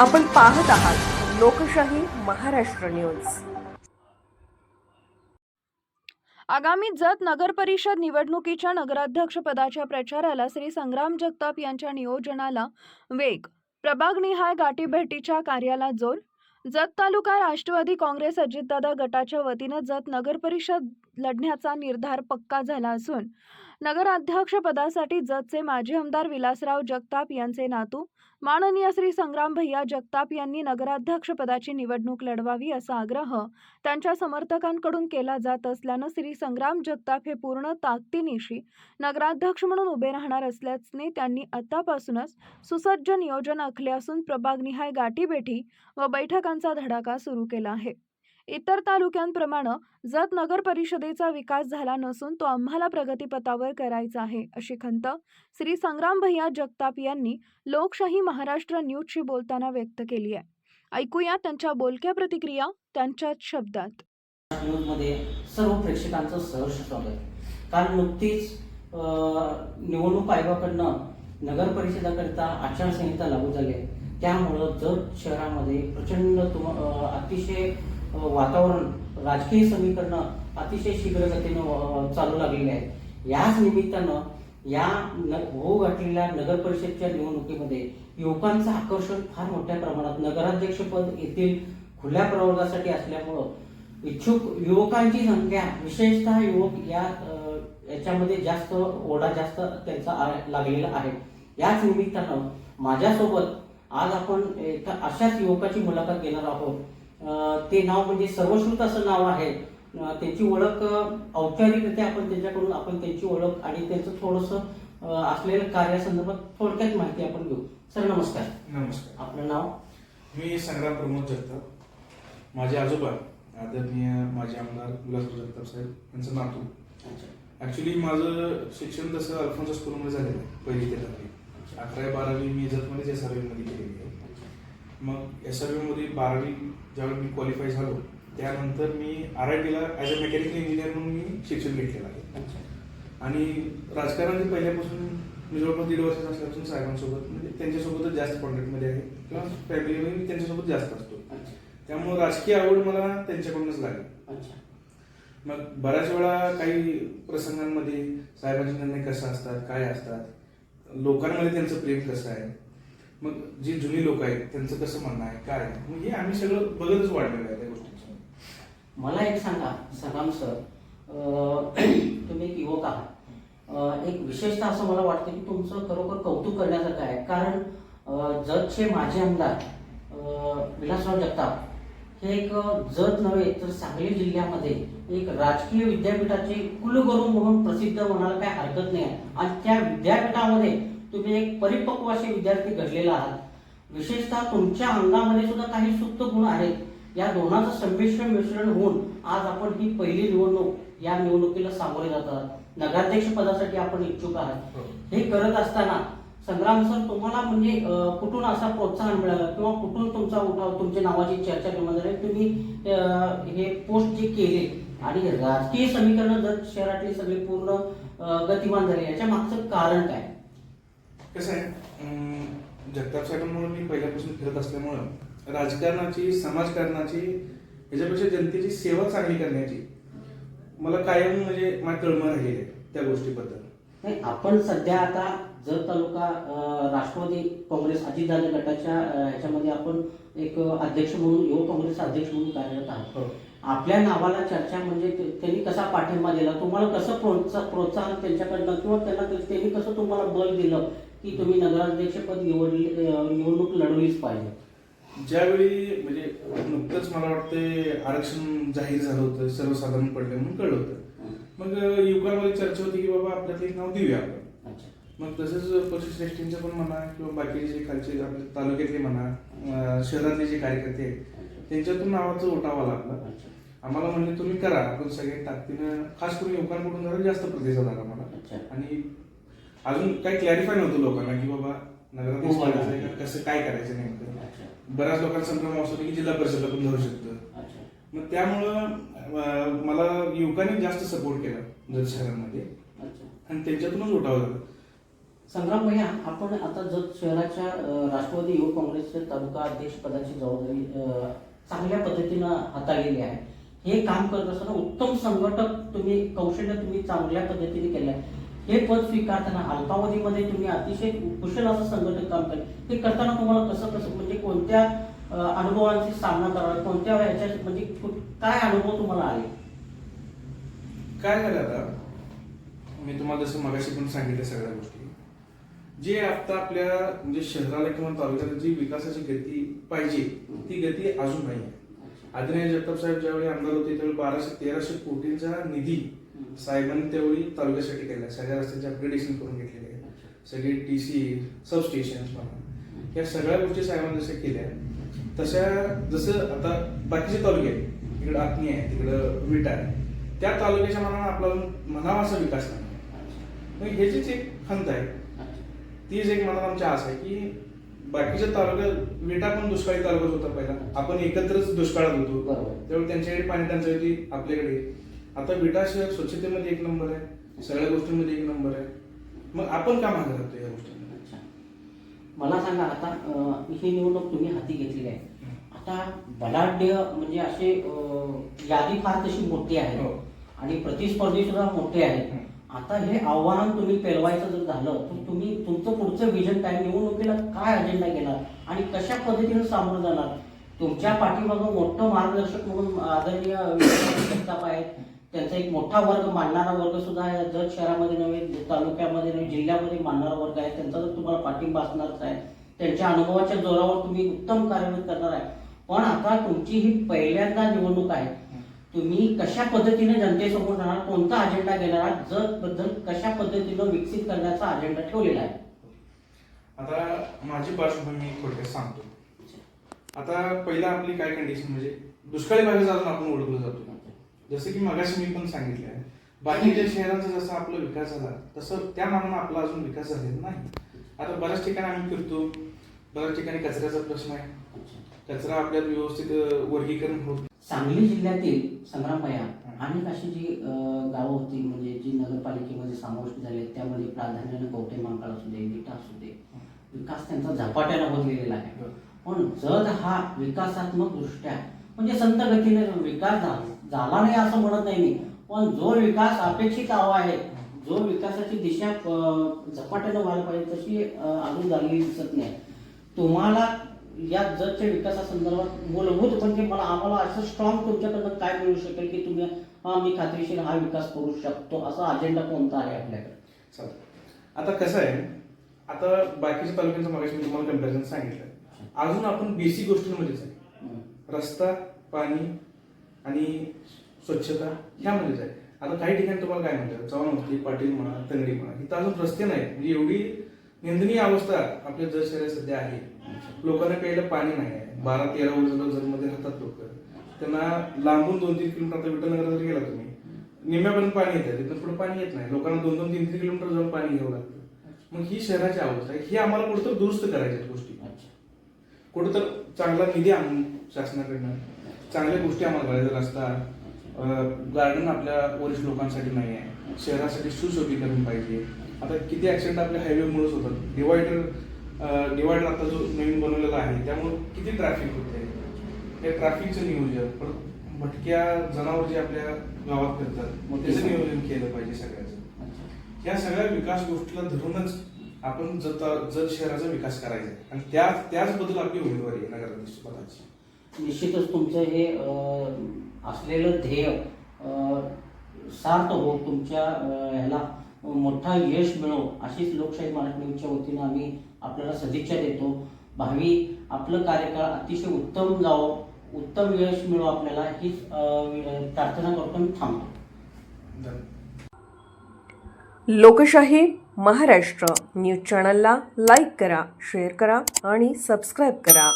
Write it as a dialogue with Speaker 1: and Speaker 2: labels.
Speaker 1: आपण पाहत आहात लोकशाही महाराष्ट्र न्यूज.
Speaker 2: आगामी जत नगर परिषद निवडणुकीच्या नगराध्यक्षपदाच्या प्रचाराला श्री संग्राम जगताप यांच्या नियोजनाला वेग. प्रभागनिहाय गाठीभेटीच्या कार्याला जोर. जत तालुका राष्ट्रवादी काँग्रेस अजितदादा गटाच्या वतीनं जत नगर परिषद लढण्याचा निर्धार पक्का झाला असून नगराध्यक्षपदासाठी जतचे माजी आमदार विलासराव जगताप यांचे नातू माननीय श्री संग्राम भैया जगताप यांनी नगराध्यक्षपदाची निवडणूक लढवावी असा आग्रह त्यांच्या समर्थकांकडून केला जात असल्यानं श्री संग्राम जगताप हे पूर्ण ताकदीनिशी नगराध्यक्ष म्हणून उभे राहणार असल्याने त्यांनी आतापासूनच सुसज्ज नियोजन आखले असून प्रभागनिहाय गाठीबेठी व बैठकांचा धडाका सुरू केला आहे. इतर तालुक्यांप्रमाणे जत नगर परिषदेचा विकास झाला नसून तो आम्हाला प्रगतीपथावर करायचा आहे अशी खंत श्री संग्राम भैया जगताप यांनी लोकशाही महाराष्ट्र न्यूजशी बोलताना व्यक्त केली आहे. ऐकूया त्यांच्या बोलक्या प्रतिक्रिया त्यांच्याच शब्दात.
Speaker 3: न्यूजमध्ये सर्व प्रेक्षकांचं सहर्ष स्वागत कारण नुकतीच निवडणूक आयोगाकडनं नगर परिषदाकरिता आचारसंहिता लागू झाली आहे. त्यामुळं जत शहरामध्ये प्रचंड तुम अतिशय वातावरण राजकीय समीकरणं अतिशय शीघ्रगतीनं चालू लागलेली आहेत. याच निमित्तानं या न होऊ घातलेल्या नगर परिषदच्या निवडणुकीमध्ये युवकांचं आकर्षण फार मोठ्या प्रमाणात नगराध्यक्षपद येथील खुल्या प्रवर्गासाठी असल्यामुळं इच्छुक युवकांची संख्या विशेषतः युवक या याच्यामध्ये जास्त ओढा जास्त त्यांचा आ- लागलेला आहे. याच निमित्तानं माझ्यासोबत आज आपण एका अशाच युवकाची मुलाखत घेणार आहोत. ते नाव म्हणजे सर्वश्रुत असं नाव आहे. त्यांची ओळख औपचारिकरित्या आपण त्यांच्याकडून आपण त्यांची ओळख आणि त्यांचं थोडंसं अ, असलेलं कार्यासंदर्भात थोडक्यात माहिती आपण घेऊ. सर नमस्कार.
Speaker 4: नमस्कार.
Speaker 3: आपलं नाव?
Speaker 4: मी संग्राम प्रमोद जगताप. माझे आजोबा आदरणीय माझे आमदार विलासराव जगताप साहेब यांचं नातू.
Speaker 3: अच्छा.
Speaker 4: ऍक्च्युली माझं शिक्षण तसं अल्फोन्सा स्कूलमध्ये झालेलं आहे पहिली ते दहावी. अकरावी बारावी मी जतमध्येच एस आरमध्ये केलेली आहे. मग एस आरमध्ये बारावी ज्यावेळी मी क्वालिफाय झालो त्यानंतर मी आर आय टीला ॲज अ मेकॅनिकल इंजिनियर म्हणून मी शिक्षण घेतलेलं आहे. आणि राजकारणात पहिल्यापासून मी जवळपास दीड वर्षाचा असल्यापासून साहेबांसोबत म्हणजे त्यांच्यासोबतच जास्त कॉन्टॅक्टमध्ये आहे. किंवा फॅमिलीमध्ये मी त्यांच्यासोबत जास्त असतो. त्यामुळे राजकीय आवड मला त्यांच्याकडूनच लागली. मग बऱ्याच वेळा काही प्रसंगांमध्ये साहेबांचे निर्णय कसे असतात काय असतात? लोकांमध्ये त्यांचं प्रेम कसं आहे? मग जी जुनी लोक आहेत त्यांचं कसं म्हणणं आहे काय मग हे आम्ही सगळं बघतच वाढलेलं आहे त्या गोष्टीचं.
Speaker 3: मला एक सांगा सदाम सर. तुम्ही एक युवक आहात. एक विशेषतः असं मला वाटतं की तुमचं खरोखर कौतुक करण्यासारखं आहे. कारण जतचे माजी आमदार विलासराव जगताप हे एक जत नव्हे तर सांगली जिल्ह्यामध्ये एक राजकीय विद्यापीठाचे कुलगुरू म्हणून प्रसिद्ध म्हणायला काय हरकत नाही. आहे. आणि त्या विद्यापीठामध्ये तुम्ही एक परिपक्व असे विद्यार्थी घडलेला आहात. विशेषतः तुमच्या अंगामध्ये सुद्धा काही सुप्त गुण आहेत. या दोनाचं संमिश्रण मिश्रण होऊन आज आपण ही पहिली निवडणूक या निवडणुकीला सामोरे जातात नगराध्यक्ष पदासाठी आपण इच्छुक आहात. हे. करत असताना संग्राम सर तुम्हाला म्हणजे कुठून असा प्रोत्साहन मिळालं किंवा कुठून तुमचा उठाव तुमच्या नावाची चर्चा निर्माण झाली तुम्ही हे पोस्ट जे केले आणि राजकीय समीकरण जर शहरातली सगळी पूर्ण गतिमान झाली याच्या मागचं कारण काय?
Speaker 4: कसं आहे जगताप साहेबांमुळे मी पहिल्यापासून फिरत असल्यामुळं राजकारणाची समाजकारणाची ह्याच्यापेक्षा जनतेची सेवा चांगली करण्याची मला कायम म्हणजे माझी तळमळ राहिलेली आहे त्या गोष्टीबद्दल.
Speaker 3: नाही आपण सध्या आता जर तालुका राष्ट्रवादी काँग्रेस अजितदादा गटाच्या ह्याच्यामध्ये आपण एक अध्यक्ष म्हणून युवक काँग्रेस अध्यक्ष म्हणून कार्यरत आहात. आपल्या नावाला चर्चा म्हणजे त्यांनी कसा पाठिंबा दिला तुम्हाला कसं प्रोत्साहन प्रोत्साहन त्यांच्याकडनं किंवा त्यांना त्यांनी कसं तुम्हाला बल दिलं की तुम्ही नगराध्यक्षपद निवडली निवडणूक लढवलीच पाहिजे.
Speaker 4: ज्यावेळी म्हणजे नुकतंच मला वाटते आरक्षण जाहीर झालं होतं सर्वसाधारण पडलं म्हणून कळलं होतं. मग युवकांमध्ये चर्चा होती की बाबा आपल्याला एक नाव देऊया आपण. मग तसंच पशुश्रेष्ठींचं पण म्हणा किंवा बाकीचे जे खालचे आपल्या तालुक्यातले म्हणा शहरातले जे कार्यकर्ते आहेत त्यांच्यातून नावाचं उठावा लागला. आम्हाला म्हणजे तुम्ही करा आपण सगळे ताकदीनं खास करून युवकांकडून जरा जास्त प्रतिसाद आला मला आणि अजून काही क्लॅरिफाय नव्हतं लोकांना की बाबा नगराध्यक्ष
Speaker 3: हो,
Speaker 4: आहे का, कसं काय करायचं नेमकं. बऱ्याच लोकांचा संभ्रम असतो की जिल्हा परिषदला पण धरू शकतं.
Speaker 3: अच्छा.
Speaker 4: मग त्यामुळं मला युवकांनी जास्त सपोर्ट केला जत शहरांमध्ये.
Speaker 3: अच्छा.
Speaker 4: आणि त्यांच्यातूनच उठाव झाला.
Speaker 3: संग्राम भैया आपण आता जत शहराच्या राष्ट्रवादी युवक काँग्रेसचे तालुका अध्यक्ष पदाची जबाबदारी चांगल्या पद्धतीनं हाताळलेली आहे. हे काम करत असताना उत्तम संघटक तुम्ही कौशल्य तुम्ही चांगल्या पद्धतीने केलं आहे हे पद स्वीकारताना अल्पावधीमध्ये तुम्ही अतिशय कुशल असं संघटक काम केलं हे करताना तुम्हाला कसं कसं म्हणजे कोणत्या अ, अनुभवांची सामना करावा कोणत्या ह्याच्या म्हणजे काय अनुभव तुम्हाला आले?
Speaker 4: काय झालं आता? मी तुम्हाला जसं मगाशी पण सांगितलं सगळ्या गोष्टी. जे आता आपल्या म्हणजे शहराला किंवा तालुक्याला जी विकासाची गती पाहिजे ती गती अजून नाही आहे. आदिनाय जगताप साहेब ज्यावेळी आमदार होते त्यावेळी बाराशे तेराशे कोटींचा निधी साहेबांनी त्यावेळी तालुक्यासाठी केला. सगळ्या रस्त्यांचे अपग्रेडेशन करून घेतलेले आहे. सगळे टी सी सबस्टेशन म्हणा या सगळ्या गोष्टी साहेबांनी जसं केल्या तशा जसं आता बाकीचे तालुके आहेत इकडं आत्मी आहे तिकडं विटा आहे त्या तालुक्याच्या मनानं आपला म्हणावा असा विकास नाही मग ह्याचीच एक खंत आहे तीच एक मनात आमची आस आहे की बाकीच्या तालुक्यात विटा पण दुष्काळी तालुकाच होता पहिला. आपण एकत्रच दुष्काळात होतो. त्यावेळी त्यांच्याकडे पाणी टंचाई होती आपल्याकडे. आता विटा शहर स्वच्छतेमध्ये एक नंबर आहे सगळ्या गोष्टींमध्ये एक नंबर आहे. मग आपण का मागे राहतो या गोष्टींना
Speaker 3: अच्छा. मला सांगा आता ही निवडणूक तुम्ही हाती घेतलेली आहे. आता बलाढ्य म्हणजे असे यादी फार तशी मोठी आहे
Speaker 4: हो.
Speaker 3: आणि प्रतिस्पर्धी सुद्धा मोठे आहेत. आता हे आव्हान तुम्ही पेलवायचं जर झालं तर तुम्ही तुमचं पुढचं विजन काय? निवडणुकीला काय अजेंडा घेणार? आणि कशा पद्धतीने सामोरं जाणार? तुमच्या पाठीमागं मोठं मार्गदर्शक म्हणून आदरणीय जगताप आहेत. त्यांचा एक मोठा वर्ग मानणारा वर्ग सुद्धा आहे. जत शहरामध्ये नव्हे तालुक्यामध्ये नव्हे जिल्ह्यामध्ये मांडणारा वर्ग आहे. त्यांचा तर तुम्हाला पाठिंबा असणारच आहे त्यांच्या अनुभवाच्या जोरावर तुम्ही उत्तम कार्यान्वित करणार आहे. पण आता तुमची ही पहिल्यांदा निवडणूक आहे. तुम्ही कशा पद्धतीने जनतेसमोर जाणार कोणता अजेंडा घेणार आहात जत बद्दल कशा पद्धतीनं विकसित करण्याचा अजेंडा ठेवलेला आहे?
Speaker 4: आता माझी पार्श्वभूमी थोडक्यात सांगतो. आता पहिला आपली काय कंडिशन म्हणजे दुष्काळी भागात आपण ओळखलं जातो. जसं की मगाशी मी पण सांगितलं आहे बाकीच्या शहरांचा जसा आपला विकास झाला तसं त्या मानानं आपला अजून विकास झालेला नाही. आता बऱ्याच ठिकाणी आम्ही फिरतो बऱ्याच ठिकाणी कचऱ्याचा प्रश्न आहे. कचरा आपल्यात व्यवस्थित वर्गीकरण होत
Speaker 3: सांगली जिल्ह्यातील संग्रामया अनेक अशी जी गावं होती म्हणजे जी नगरपालिकेमध्ये समाविष्ट झाले त्यामध्ये प्राधान्यानं कवटे मांकाळ असू दे विटा असू दे विकास त्यांचा झपाट्यानं होत गेलेला आहे. पण जर हा विकासात्मक दृष्ट्या म्हणजे संत गतीने विकास झा- झाला नाही असं म्हणत नाही मी. पण जो विकास अपेक्षित हवा आहे जो विकासाची दिशा झपाट्यानं व्हायला पाहिजे तशी अजून झालेली दिसत नाही. तुम्हाला या जगच्या विकासासंदर्भात मूलभूत म्हणजे मला आम्हाला असं स्ट्रॉंग तुमच्याकडनं काय मिळू शकेल की तुम्ही हा मी खात्रीशीर हा विकास करू शकतो? असा अजेंडा कोणता आहे आपल्याकडे.
Speaker 4: आता कसं आहे आता बाकीच्या तालुक्यांचं मगाशी मी तुम्हाला कंपॅरिझन सांगितलं. अजून आपण बेसिक गोष्टींमध्येच आहे. रस्ता पाणी आणि स्वच्छता ह्यामध्येच आहे. आता काही ठिकाणी तुम्हाला काय म्हणतात? चव्हाणवस्ती पाटील म्हणा तंगडी म्हणा इथं अजून रस्ते नाहीत म्हणजे एवढी निंदनीय अवस्था आपल्या जर शहरात सध्या आहे. लोकांना प्यायला पाणी नाही आहे. बारा तेरा वर्ष जतमध्ये राहतात लोक त्यांना लांबून दोन तीन किलोमीटर आता विठ्ठलनगरला जर गेला तुम्ही निम्म्यापर्यंत पाणी येतं. तिथं पुढे पाणी येत नाही. लोकांना दोन दोन तीन तीन किलोमीटर जाऊन पाणी घ्यावं लागतं. मग ही शहराची अवस्था आहे. ही आम्हाला कुठंतरी दुरुस्त करायच्या आहेत गोष्टी.
Speaker 3: अच्छा
Speaker 4: कुठं तर चांगला निधी आणून शासनाकडनं चांगल्या गोष्टी आम्हाला करायच्या रस्ता गार्डन आपल्या वरिष्ठ लोकांसाठी नाही आहे. शहरासाठी सुशोभीकरण पाहिजे. आता किती ऍक्सिडेंट आपल्या हायवेमुळेच होतात. डिवायडर डिवायडर आता जो नवीन बनवलेला आहे त्यामुळे किती ट्रॅफिक होते त्या ट्रॅफिकचं नियोजन. परत भटक्या जनावर जे आपल्या गावात फिरतात मग त्याचं नियोजन केलं पाहिजे सगळ्याचं. या सगळ्या विकास गोष्टीला धरूनच आपण जत जत शहराचा विकास करायचा आणि त्या त्याचबद्दल आपली उमेदवारी आहे नगराध्यक्ष पदाची.
Speaker 3: निश्चितच तुमचं हे असलेलं ध्येय सार्थ हो तुमच्या ह्याला मोठा यश मिळो अशीच लोकशाही मराठी न्यूजच्या वतीनं आम्ही आपल्याला सदिच्छा देतो. भावी आपलं कार्यकाळ अतिशय उत्तम जावो उत्तम यश मिळो आपल्याला हीच प्रार्थना करतो आणि थांबतो.
Speaker 1: लोकशाही महाराष्ट्र न्यूज चॅनलला लाईक करा शेअर करा आणि सबस्क्राईब करा.